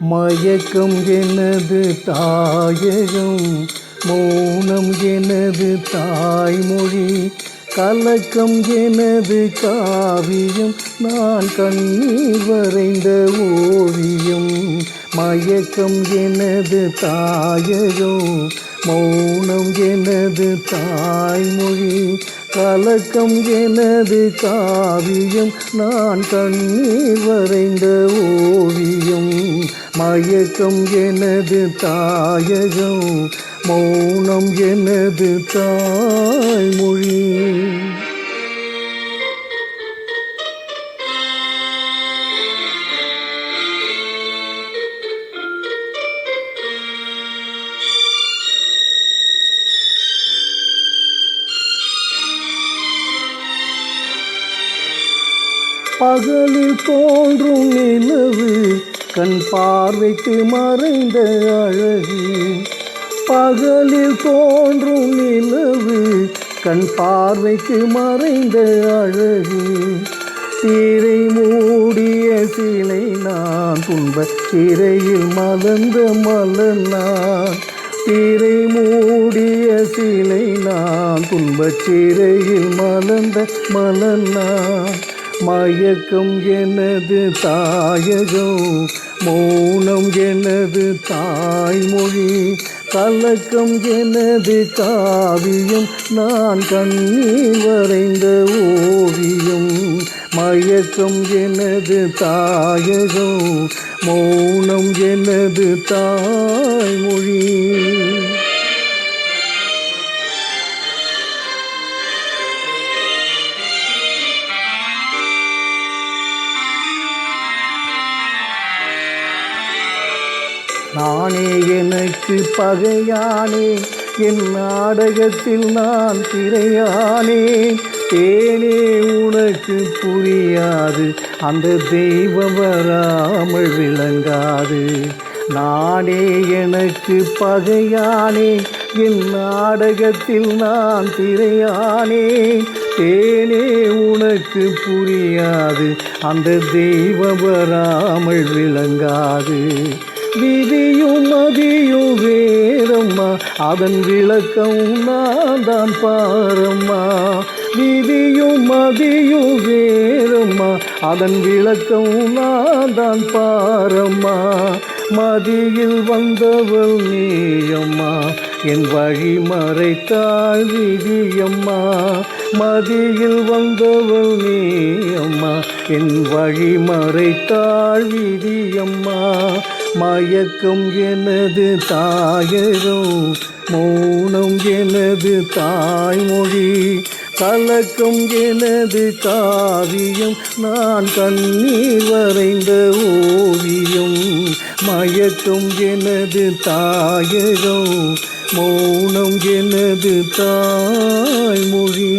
மயக்கம் எனது தாயகம் மௌனம் எனது தாய்மொழி கலக்கம் எனது காவியம். நான் கண்ணீர் வரைந்த ஓவியம் மயக்கம் எனது தாயகம் மௌனம் எனது தாய்மொழி கலக்கம் எனது காவியம். நான் கண்ணீர் வரைந்த ஓவியம். மயக்கம் எனது தாயகம். மௌனம் எனது தாய்மொழி. பகலில் தோன்றும் நிலவு கண் பார்வைக்கு மறைந்த அழகு. பகலில் தோன்றும் நிலவு கண் பார்வைக்கு மறைந்த அழகு. தீரை மூடிய சிலை நான் துன்ப சிறையில் மலர்ந்த மலர் நான். தீரை மூடிய சிலை நான் துன்பச் சிறையில் மலர்ந்த மலர் நான். மயக்கம் எனது தாயகம் மௌனம் எனது தாய்மொழி கலக்கம் எனது காவியம். நான் கண்ணீர் வரைந்த ஓவியம் மயக்கம் எனது தாயகம் மௌனம் எனது தாய்மொழி. நானே எனக்கு பகையானே என் நாடகத்தில் நான் திரையானே. தேனே உனக்கு புரியாது அந்த தெய்வம் வராமல் விளங்காது. நானே எனக்கு பகையானே என் நாடகத்தில் நான் திரையானே. தேனே உனக்கு புரியாது அந்த தெய்வம் வராமல் விளங்காது. விதியும் மதியும் வேறம்மா. அதன் விளக்கம் நான் தான் பாரம்மா. விதியும் மதியும் வேறம்மா. அதன் விளக்கம் நான் தான் பாரம்மா. மதியில் வந்தவள் நீயம்மா. என் வழி மறைத்தாள் விதியம்மா. மதியில் வந்தவள் நீயம்மா. என் வழி மறைத்தாள் விதியம்மா. மயக்கம் எனது தாயகம் மௌனம் எனது தாய்மொழி. கலக்கம் எனது காவியம் நான் கண்ணீர் வரைந்த ஓவியம். மயக்கம் எனது தாயகம் மௌனம் எனது தாய்மொழி.